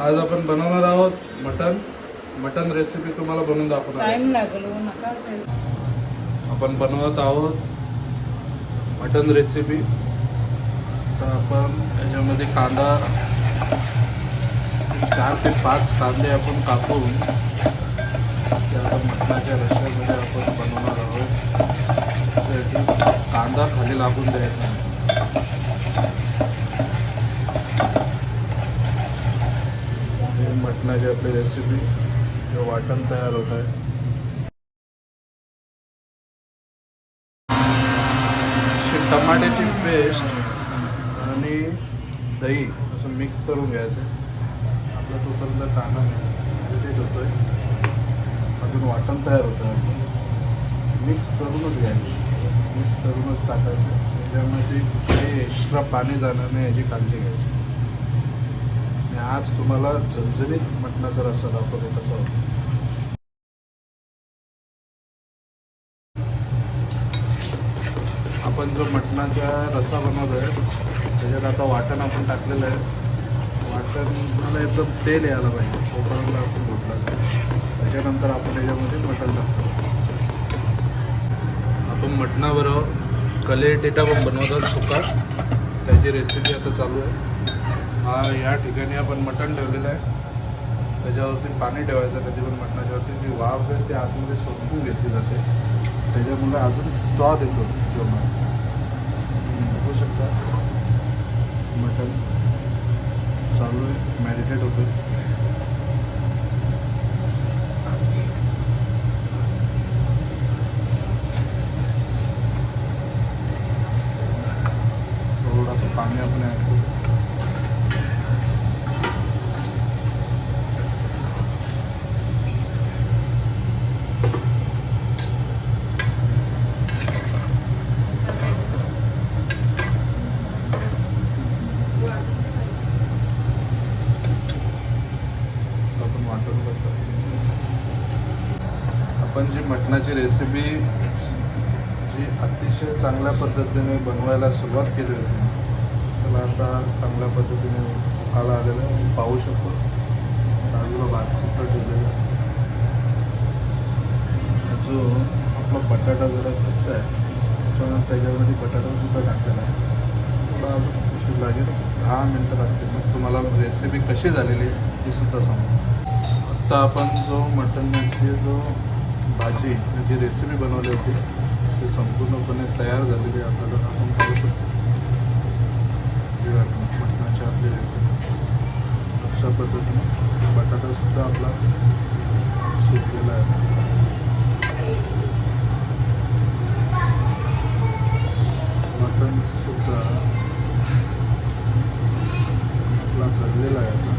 आज आपण बनवणार आहोत मटन मटन रेसिपी तुम्हाला बनवून दाखवणार आहे. टाइम लागलो नका ते. आपण बनवत आहोत मटन रेसिपी तर आपण याच्यामध्ये कांदा चार ते पाच कांदे आपण कापून आता मटणाच्या आपण बनवणार आहोत कांदा खाली लागून द्यायचा नाही. हे मटणाची आपली रेसिपी किंवा वाटण तयार होत आहे. टमाट्याची पेस्ट आणि दही असं मिक्स करून घ्यायचं. आपला तोपर्यंत कांदा होतो आहे अजून वाटण तयार होतं आहे. मिक्स करूनच घ्यायचं. मिक्स करूनच टाकायचं. त्याच्यामध्ये काही एक्स्ट्रा पाणी जाणार नाही याची काळजी घ्यायची. आणि आज तुम्हाला झणझणीत मटणाचा रस्सा दाखवतो कसा तसं आपण जो मटणाचा रस्सा आहे त्याच्यात आता वाटण आपण टाकलेलं आहे. वाटण मला एकदम तेल यायला पाहिजे तोपर्यंत आपण घोटला त्याच्यानंतर आपण याच्यामध्ये मटण टाकतो. आपण मटणाबरोबर कले टेटा पण बनवतात सुका. त्याची रेसिपी आता चालू आहे. हा या ठिकाणी आपण मटण ठेवलेलं आहे. त्याच्यावरती पाणी ठेवायचं कधी पण मटणाच्यावरती जी वाफ आहे ती आतमध्ये सोपून घेतली जाते. त्याच्यामुळे अजून स्वाद येतो जेवणात. बघू शकता मटण चालू आहे मॅरिनेट होतं पाणी आपण ॲड करू आपण वाटून करतो आपण जी मटणाची रेसिपी जी अतिशय चांगल्या पद्धतीने बनवायला सुरुवात केली होती. त्याला आता चांगल्या पद्धतीने उकाला आलेला आहे. पाहू शकतो. बाजूला भातसुद्धा ठेवलेलं आहे. जो आपला बटाटा जरा कच्चा आहे पण त्याच्यामध्ये बटाटासुद्धा टाकलेला आहे. थोडा अजून उशीर लागेल. दहा मिनटं लागतील मग तुम्हाला रेसिपी कशी झालेली आहे ती सुद्धा सांगू. आत्ता आपण जो मटनची जो भाजी जी रेसिपी बनवली होती ती संपूर्णपणे तयार झालेली आपल्याला आपण पाहू शकतो. मटणाची आपली रेसिपी अशा पद्धतीने बटाटासुद्धा आपला शिजलेला आहे. मटण सुद्धा आपला भरलेला आहे आता.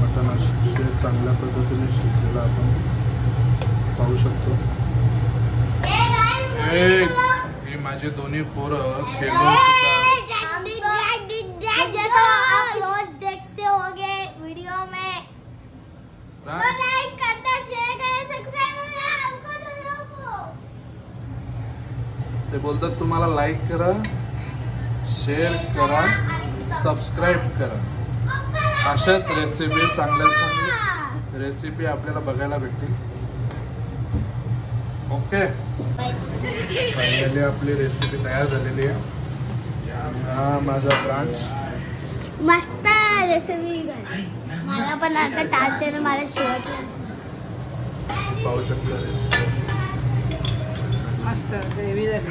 मटण चांगल्या पद्धतीने शिजलेलं आपण पाहू शकतो. एक ही माझी दोन्ही पोरं खेळून सुद्धा मुझे तो आप रोज देखते होगे वीडियो में. तो राज, लाइक करना शेयर करना सब्सक्राइब करना हमको तो दो ते बोलतात तुम्हाला लाईक करा शेअर करा सबस्क्राईब करा. अशाच रेसिपी चांगल्या चांगल्या रेसिपी आपल्याला बघायला भेटतील. ओके. फायनली आपली रेसिपी तयार झालेली आहे. हा माझा ब्रांच मस्त रेसिपी मला पण आता टाकते ना मला शेवटला पाहू शकता मस्त ग्रेव्ही झाली.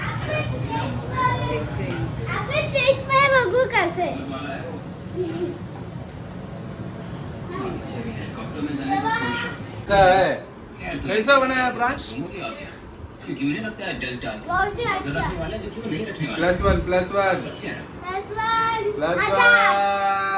टेस्ट में बघू कसे. कैसा बनाया ब्रांच क्योंकि मुझे लगता है डेल्टा बहुत ही अच्छा। रखने वाले जो कि वो नहीं रखने वाले प्लस वन प्लस वन है प्लस वन प्लस वन